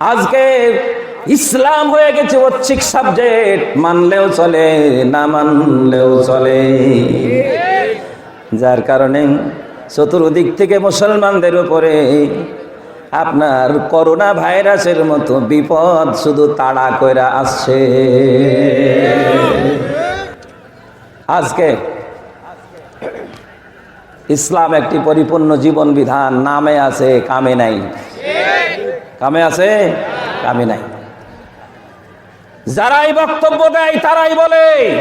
আজকে ইসলাম হয়ে গেছে ঐচ্ছিক সাবজেক্ট মানলেও চলে, না মানলেও চলে। যার কারণে চতুর্দিক থেকে মুসলমানদের উপরে আপনার করোনা ভাইরাসের মতো বিপদ শুধু তাড়া কইরা আসছে। আজকে ইসলাম একটি পরিপূর্ণ জীবন বিধান, নামে আছে, কামে নাই। কামে আছে? কামে নাই। যারাই বক্তব্য দেয়, তারাই বলে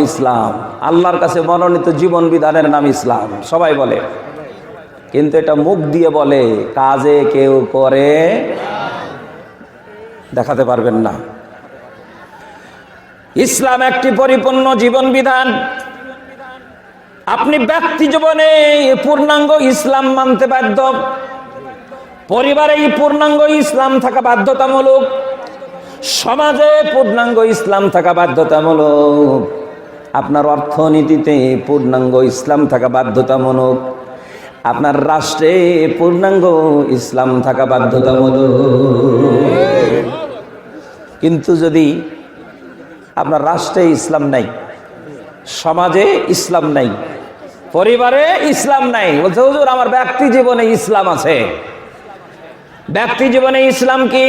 ইসলাম। আল্লাহর কাছে মনোনীত জীবন বিধানের নাম ইসলাম। সবাই বলে। কিন্তু এটা মুখ দিয়ে বলে, কাজে কেউ করে দেখাতে পারবেন না। ইসলাম একটি পরিপূর্ণ জীবন বিধান। আপনি ব্যক্তি জীবনে পূর্ণাঙ্গ ইসলাম মানতে বাধ্য। পরিবারে পূর্ণাঙ্গ ইসলাম থাকা বাধ্যতামূলক। সমাজে পূর্ণাঙ্গ ইসলাম থাকা বাধ্যতামূলক। আপনার অর্থনীতিতে পূর্ণাঙ্গ ইসলাম থাকা বাধ্যতামূলক। আপনার রাষ্ট্রে পূর্ণাঙ্গ ইসলাম থাকা বাধ্যতামূলক। কিন্তু যদি আপনার রাষ্ট্রে ইসলাম নাই, সমাজে ইসলাম নাই, পরিবারে ইসলাম নাই, বলছে, হুজুর, আমার ব্যক্তি জীবনে ইসলাম আছে। ব্যক্তি জীবনে ইসলাম কি?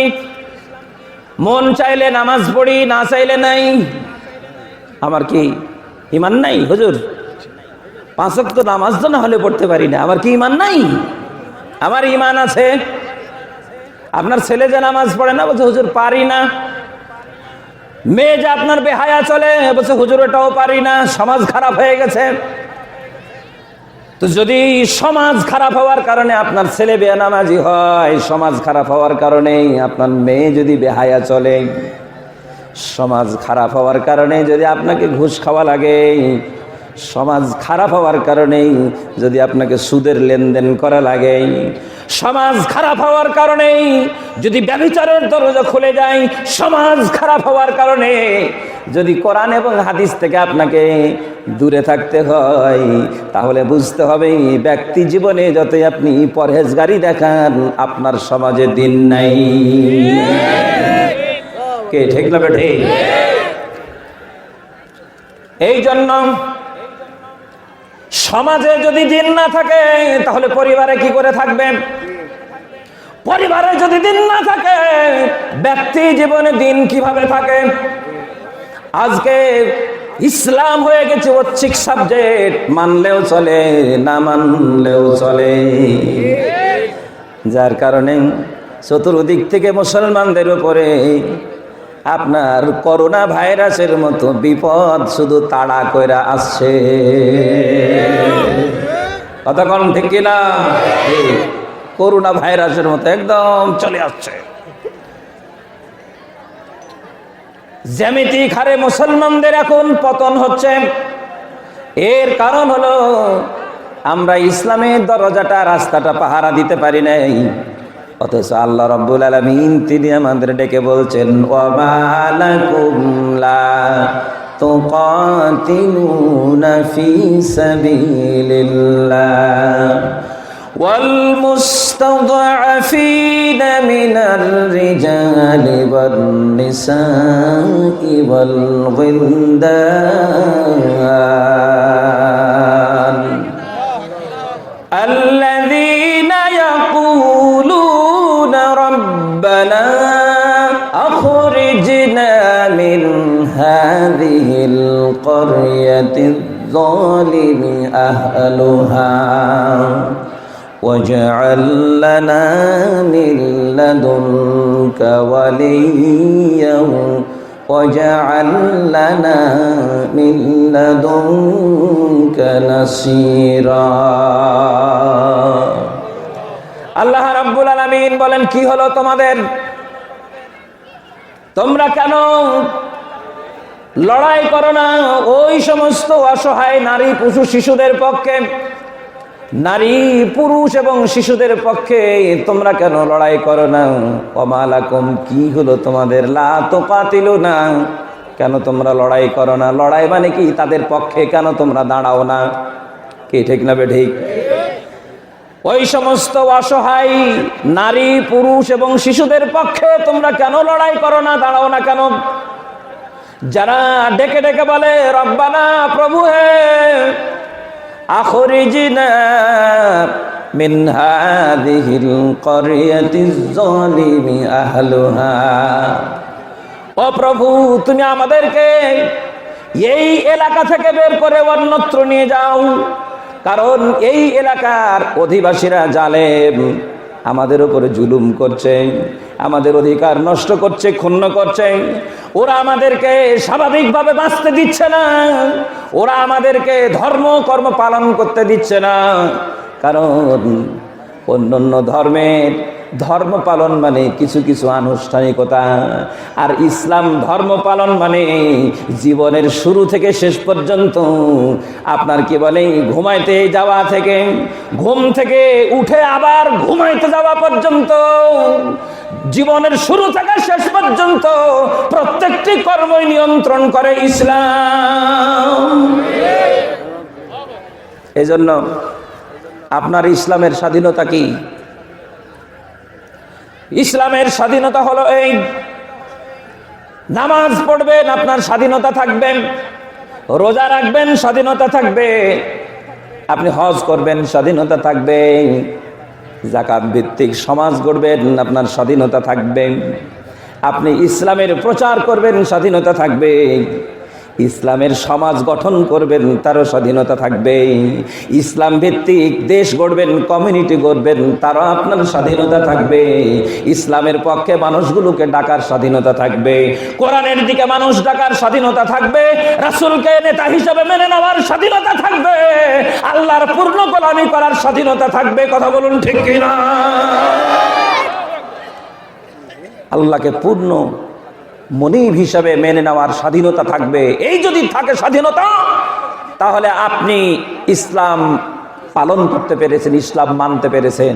মন চাইলে নামাজ পড়ি, না চাইলে নাই। আমার কি ইমান নাই, হুজুর? পাঁচক তো নামাজ তো না হলে পড়তে পারি না, আমার কি ইমান নাই? আমার ইমান আছে। আপনার ছেলে যে নামাজ পড়ে না, বলছে, হুজুর, পারি না। মেয়ে যে আপনার বেহায়া চলে, বলছে, হুজুর, এটাও পারি না, সমাজ খারাপ হয়ে গেছে। তো যদি সমাজ খারাপ হওয়ার কারণে আপনার ছেলে বেনামাজি হয়, সমাজ খারাপ হওয়ার কারণে আপনার মেয়ে যদি বেহায়া চলে, সমাজ খারাপ হওয়ার কারণে যদি আপনাকে ঘুষ খাওয়া লাগে, সমাজ খারাপ হওয়ার কারণে যদি আপনাকে সুদের লেনদেন করা লাগে, সমাজ খারাপ হওয়ার কারণে যদি ব্যবচারের দরজা খুলে যায়, সমাজ খারাপ হওয়ার কারণে যদি কোরআন এবং হাদিস থেকে আপনাকে দূরে থাকতে হয়। তাহলে বুঝতে হবে ব্যক্তি জীবনে যতই আপনি পরহেজগারি দেখান, আপনার সমাজে দিন নাই। কে, ঠিক না বেঠে? এই জন্য সমাজে যদি দিন না থাকে, তাহলে পরিবারে কি করে থাকবেন পরিবারে যদি দিন না থাকে, ব্যক্তি জীবনে দিন কীভাবে থাকে? আজকে ইসলাম হয়ে গেছে ঐচ্ছিক সাবজেক্ট মানলেও চলে, না মানলেও চলে। যার কারণে চতুর্দিক থেকে মুসলমানদের উপরে আপনার করোনা ভাইরাসের মতো বিপদ শুধু তাড়া কইরা আসছে। কতক্ষণ ঠিক কিনা? করোনা ভাইরাসের মতো একদম চলে আসছে। জ্যামিতিক হারে মুসলমানদের এখন পতন হচ্ছে। এর কারণ হলো, আমরা ইসলামের দরজাটা, রাস্তাটা, পাহারা দিতে পারি নাই। অথচ আল্লাহ রব্বুল আলমিন তিনি আমাদের ডেকে বলছেন ওয়ামালাকুম والمستضعفين من الرجال والنساء والغلدان الذين يقولون ربنا أخرجنا من هذه القرية الظالم أهلها واجعل لنا من لدنك وليا واجعل لنا من لدنك نصيرا আল্লাহ রাব্বুল আলামিন বলেন কি হলো তোমাদের তোমরা কেন লড়াই করো না ওই সমস্ত অসহায় নারী পশু শিশুদের পক্ষে নারী, পুরুষ এবং শিশুদের পক্ষে তোমরা কেন লড়াই করো না? অমালাকম কি হলো তোমাদের? লা না। কেন তোমরা লড়াই করো না? লড়াই মানে কি? তাদের পক্ষে কেন তোমরা দাঁড়াও না? কি ঠিক না ঠিক ওই সমস্ত অসহায় নারী, পুরুষ এবং শিশুদের পক্ষে তোমরা কেন লড়াই করো না? দাঁড়াও না কেন? যারা ডেকে ডেকে বলে, রব্বানা প্রভু হে প্রভু, তুমি আমাদেরকে এই এলাকা থেকে বের করে অন্যত্র নিয়ে যাও, কারণ এই এলাকার অধিবাসীরা জালেম। আমাদের উপরে জুলুম করছে, আমাদের অধিকার নষ্ট করছে, ক্ষুণ্ণ করছে। ওরা আমাদেরকে স্বাভাবিকভাবে বাঁচতে দিচ্ছে না। ওরা আমাদেরকে ধর্ম, কর্ম পালন করতে দিচ্ছে না। কারণ অন্য ধর্মের ধর্ম পালন মানে কিছু কিছু আনুষ্ঠানিকতা। আর ইসলাম ধর্ম পালন মানে জীবনের শুরু থেকে শেষ পর্যন্ত আপনার কি বলে, ঘুমাইতে যাওয়া থেকে, ঘুম থেকে উঠে আবার ঘুমাইতে যাওয়া পর্যন্ত, জীবনের শুরু থেকে শেষ পর্যন্ত প্রত্যেকটি কর্মই নিয়ন্ত্রণ করে ইসলাম। এজন্য আপনার ইসলামের স্বাধীনতা কি? ইসলামের স্বাধীনতা হলো এই। নামাজ পড়বেন, আপনার স্বাধীনতা থাকবেন রোজা রাখবেন, স্বাধীনতা থাকবে। আপনি হজ করবেন, স্বাধীনতা থাকবে। জাকাত ভিত্তিক সমাজ গড়বেন, আপনার স্বাধীনতা থাকবে। আপনি ইসলামের প্রচার করবেন, স্বাধীনতা থাকবে। ইসলামের সমাজ গঠন করবেন, তারও স্বাধীনতা থাকবে ইসলাম ভিত্তিক দেশ গড়বেন কমিউনিটি গড়বেন, তারও আপনার স্বাধীনতা থাকবে। ইসলামের পক্ষে মানুষগুলোকে ডাকার স্বাধীনতা থাকবে। কোরআনের দিকে মানুষ ডাকার স্বাধীনতা থাকবে। রাসুলকে নেতা হিসাবে মেনে নেওয়ার স্বাধীনতা থাকবে। আল্লাহর পূর্ণ গোলামি করার স্বাধীনতা থাকবে, কথা বলুন ঠিক কিনা? আল্লাহকে পূর্ণ মনিব হিসাবে মেনে নেওয়ার স্বাধীনতা থাকবে। এই যদি থাকে স্বাধীনতা, তাহলে আপনি ইসলাম পালন করতে পেরেছেন, ইসলাম মানতে পেরেছেন।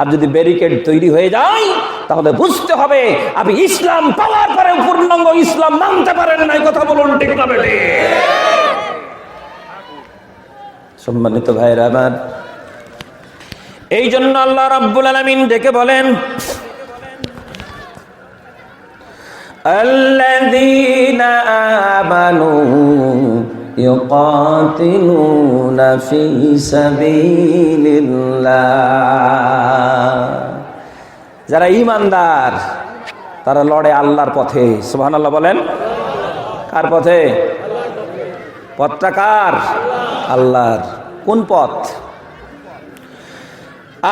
আর যদি ব্যারিকেড তৈরি হয়ে যায়, তাহলে বুঝতে হবে, আপনি ইসলাম পাওয়ার পরে পূর্ণাঙ্গ ইসলাম মানতে পারেন না কথা বলুন ঠিক না সম্মানিত ভাইরা আমার, এই জন্য আল্লাহ রাব্বুল আলামিন ডেকে বলেন الذين آمنوا يقاتلون في سبيل الله যারা ইমানদার তারা লড়ে আল্লাহর পথে সুবহান আল্লাহ বলেন কার পথে পথটা কার আল্লাহর কোন পথ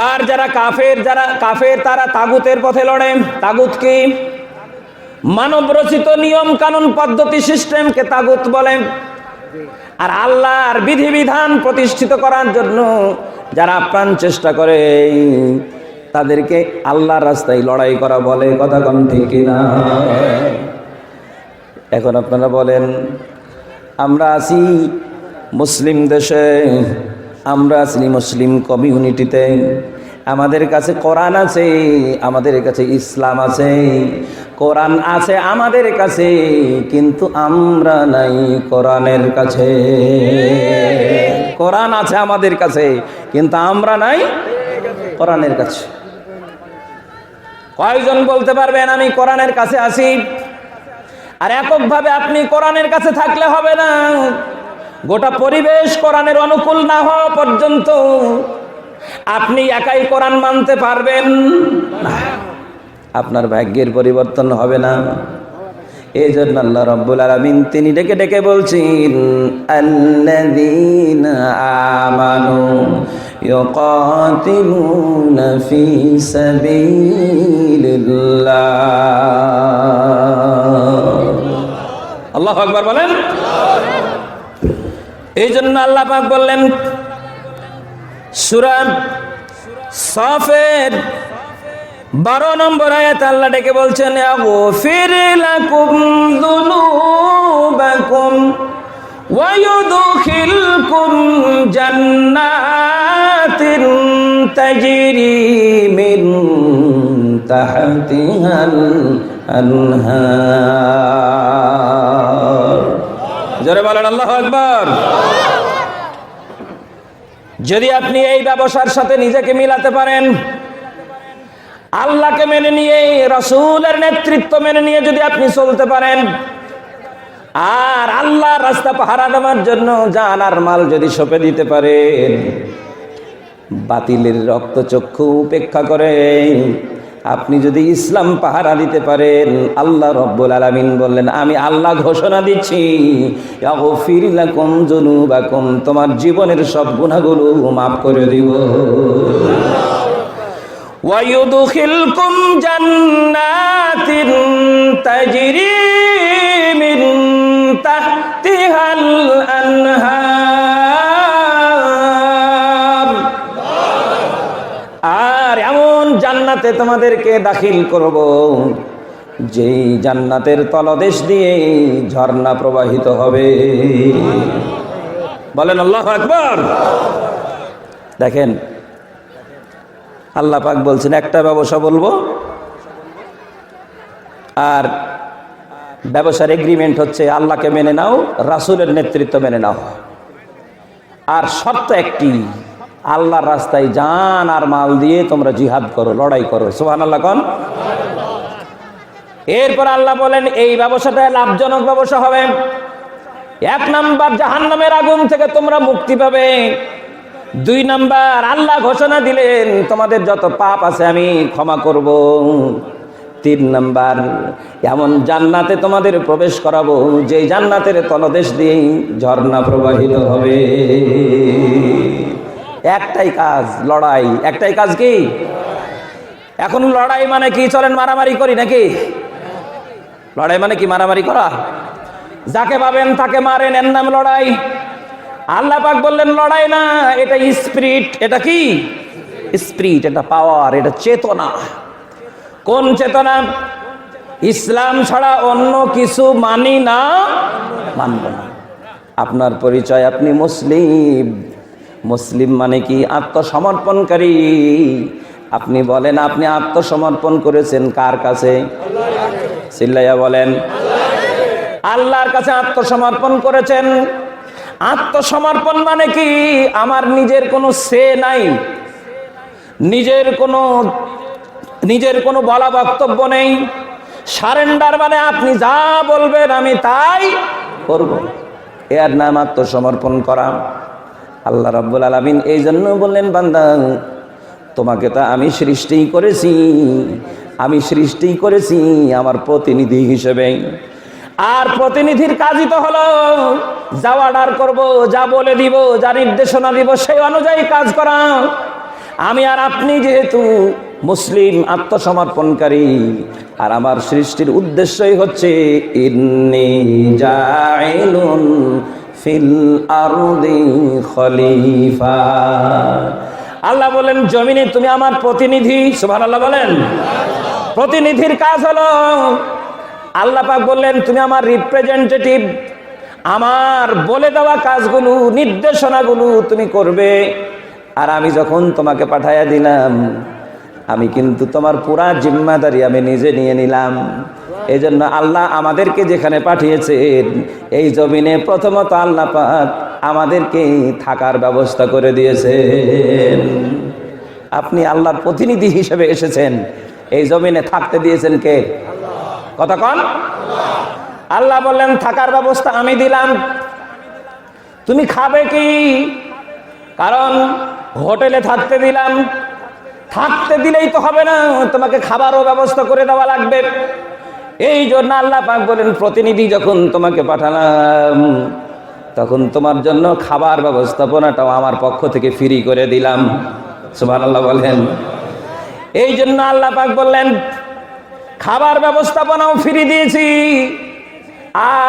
আর যারা কাফের যারা কাফের তারা তাগুতের পথে লড়ে তাগুত কি মানব রচিত নিয়ম কানুন পদ্ধতি সিস্টেমকে তাগুত বলেন আর আল্লাহর বিধিবিধান প্রতিষ্ঠিত করার জন্য যারা প্রাণ চেষ্টা করে, তাদেরকে আল্লাহর রাস্তায় লড়াই করা বলে কথা কম ঠিক না এখন আপনারা বলেন, আমরা আছি মুসলিম দেশে, আমরা আছি মুসলিম কমিউনিটিতে। আমাদের কাছে কোরআন আছে, আমাদের কাছে ইসলাম আছে, কোরআন আছে আমাদের কাছে, কিন্তু আমরা নাই কোরআনের কাছে। কোরআন আছে আমাদের কাছে, কিন্তু আমরা নাই কোরআনের কাছে। কয়জন বলতে পারবেন, আমি কোরআনের কাছে আছি? আর এককভাবে আপনি কোরআনের কাছে থাকলে হবে না। গোটা পরিবেশ কোরআনের অনুকূল না হওয়া পর্যন্ত আপনি একাই কোরআন মানতে পারবেন না আপনার ভাগ্যের পরিবর্তন হবে না এই জন্য আল্লাহ রব্বুল আলমিন তিনি ডেকে ডেকে বলছেন আল্লাযীনা আমানু يقاتلون في سبيل الله আল্লাহ আকবার বলেন এই জন্য আল্লাহ পাক বললেন সুরান সফের বারো নম্বর আয়াত আল্লাহ ডেকে বলছেন ফির লাকুম দুনুবাকুম ويدخلكم جنات تجري من تحتها الأنهار জোরে বলেন আল্লাহ আকবার যদি আপনি এই ব্যবসার সাথে নিজেকে মিলাতে পারেন, আল্লাহকে মেনে নিয়ে, রসুলের নেতৃত্ব মেনে নিয়ে যদি আপনি চলতে পারেন, আর আল্লাহ রাস্তা পাহারা দেওয়ার জন্য জানার মাল যদি সঁপে দিতে পারেন, বাতিলের রক্তচক্ষু উপেক্ষা করে আপনি যদি ইসলাম পাহারা দিতে পারেন আল্লাহ রব্বুল আলামিন বললেন আমি আল্লাহ ঘোষণা দিচ্ছি ফিরিলাকুম জনুবাকুম তোমার জীবনের সব গুণাগুলো মাফ করে দিব ويدخلكم جنات تجري জান্নাতে তোমাদেরকে দাখিল করব। যেই জান্নাতের তলদেশ দিয়ে ঝর্ণা প্রবাহিত হবে। বলেন, আল্লাহ আকবর! দেখেন, আল্লাহ পাক বলছেন, একটা ব্যবসা বলব। আর ব্যবসার এগ্রিমেন্ট হচ্ছে, আল্লাহকে মেনে নাও, রাসূলের নেতৃত্ব মেনে নাও। আর শর্ত একটি আল্লাহর রাস্তায় জান আর মাল দিয়ে তোমরা জিহাদ করো, লড়াই করো। সোহান আল্লাহ কন। এরপর আল্লাহ বলেন, এই ব্যবসাটা লাভজনক ব্যবসা হবে। এক নাম্বার জাহান্নামের আগুন থেকে তোমরা মুক্তি পাবে। দুই নাম্বার, আল্লাহ ঘোষণা দিলেন, তোমাদের যত পাপ আছে আমি ক্ষমা করব। তিন নাম্বার, এমন জান্নাতে তোমাদের প্রবেশ করাবো যে জান্নাতের তলদেশ দিয়েই ঝর্ণা প্রবাহিত হবে। একটাই কাজ, লড়াই। একটাই কাজ কি? এখন লড়াই মানে কি? চলেন মারামারি করি নাকি? লড়াই মানে কি? মারামারি করা? যাকে পাবেন তাকে মারেন, এর নাম লড়াই। আল্লাহ পাক বললেন, লড়াই না, এটা স্পিরিট এটা কি? স্পিরিট এটা পাওয়ার এটা চেতনা। কোন চেতনা? ইসলাম ছাড়া অন্য কিছু মানি না, মানব না। আপনার পরিচয় আপনি মুসলিম। মুসলিম মানে কি? আত্মসমর্পণকারী। আপনি বলেন, আপনি আত্মসমর্পণ করেছেন কার কাছে? সিল্লাইয়া বলেন, আল্লাহর কাছে আত্মসমর্পণ করেছেন। আত্মসমর্পণ মানে কি? আমার নিজের কোনো সে নাই, নিজের কোনো নিজের কোনো বলা বক্তব্য নেই। সারেন্ডার মানে আপনি যা বলবেন আমি তাই করব। এর নাম আত্মসমর্পণ করা। আল্লাহ রাব্বুল আলামিন এই জন্য বললেন, বান্দা, তোমাকে তো আমি সৃষ্টি করেছি, আমি সৃষ্টি করেছি আমার প্রতিনিধি হিসেবে। আর প্রতিনিধির কাজই তো হলো যা অর্ডার করব, যা বলে দিব, যা নির্দেশনা দিব, সেই অনুযায়ী কাজ করা। আমি আর আপনি যেহেতু মুসলিম, আত্মসমর্পণকারী, আর আমার সৃষ্টির উদ্দেশ্যই হচ্ছে, ইন্নি জাইলুন ফিল খলিফা। আল্লাহ বলেন, জমিনে তুমি আমার প্রতিনিধি। সুবহানাল্লাহ বলেন। প্রতিনিধির কাজ হলো, আল্লাহ পাক বললেন, তুমি আমার রিপ্রেজেন্টেটিভ আমার বলে দেওয়া কাজগুলো, নির্দেশনাগুলো তুমি করবে। আর আমি যখন তোমাকে পাঠাইয়া দিলাম আমি কিন্তু তোমার পুরা জিম্মাদারি আমি নিজে নিয়ে নিলাম। এই জন্য আল্লাহ আমাদেরকে যেখানে পাঠিয়েছেন, এই জমিনে প্রথমত আল্লাহ পাক আমাদেরকে থাকার ব্যবস্থা করে দিয়েছেন। আপনি আল্লাহর প্রতিনিধি হিসেবে এসেছেন, এই জমিনে থাকতে দিয়েছেন কে? কথা কন। আল্লাহ বললেন, থাকার ব্যবস্থা আমি দিলাম। তুমি খাবে কি? কারণ হোটেলে থাকতে দিলাম। থাকতে দিলেই তো হবে না, তোমাকে খাবারও ব্যবস্থা করে দেওয়া লাগবে। এই জন্য আল্লাহ পাক বলেন, প্রতিনিধি যখন তোমাকে পাঠালাম, তখন তোমার জন্য খাবার ব্যবস্থাপনাটাও আমার পক্ষ থেকে ফ্রি করে দিলাম। সুবহান আল্লাহ বলেন। এই জন্য আল্লাহ পাক বললেন, খাবার ব্যবস্থাপনাও ফ্রি দিয়েছি।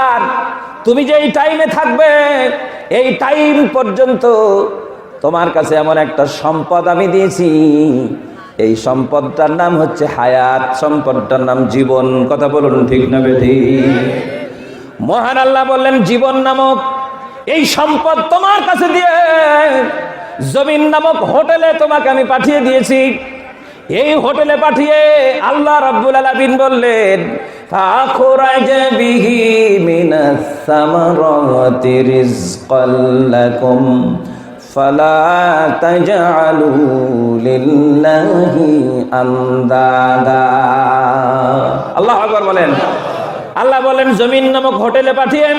আর তুমি যে এই টাইমে থাকবে, এই টাইম পর্যন্ত তোমার কাছে এমন একটা সম্পদ আমি দিয়েছি। এই সম্পদটার নাম হচ্ছে হায়াত, সম্পদটার নাম জীবন। কথা বলুন ঠিক না বেঠি? মহান আল্লাহ বললেন, জীবন নামক এই সম্পদ তোমার কাছে দিয়ে, জমিন নামক হোটেলে তোমাকে আমি পাঠিয়ে দিয়েছি। এই হোটেলে পাঠিয়ে আল্লাহ রাব্বুল আলামিন বললেন ফাখরাজ বিহি মিনাস সামারাতি রিজকাল লাকুম। فلا تجعلوا لله أندادا আল্লাহ আকবার বলেন আল্লাহ বলেন জমিন নামক হোটেলে পাঠিয়ে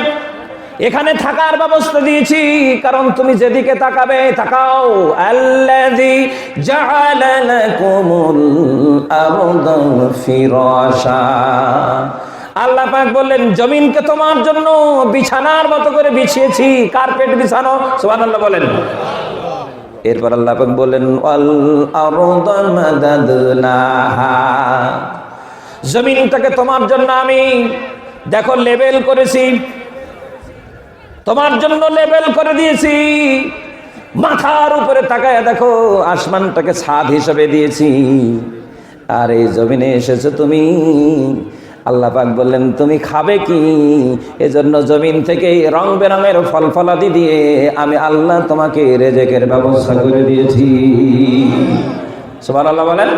এখানে থাকার ব্যবস্থা দিয়েছি কারণ তুমি যেদিকে তাকাবে তাকাও আল্লাযী জাআলা লাকুমুল আরদা ফিরাশা আল্লাহ পাক বললেন, জমিনকে তোমার জন্য বিছানার মতো করে বিছিয়েছি, কার্পেট বিছানো। সুবহানাল্লাহ বলেন। এরপর আল্লাহ পাক বললেন জমিনটাকে তোমার জন্য আমি, দেখো, লেবেল করেছি। তোমার জন্য লেবেল করে দিয়েছি। মাথার উপরে তাকায় দেখো, আসমানটাকে ছাদ হিসেবে দিয়েছি। আর এই জমিনে এসেছ তুমি আল্লাহ পাক বললেন, তুমি খাবে কি? এজন্য জমিন থেকে রং বেরঙের ফল ফলাদি দিয়ে আমি আল্লাহ তোমাকে রেজেকের ব্যবস্থা করে দিয়েছি। সবার আল্লাহ বলেন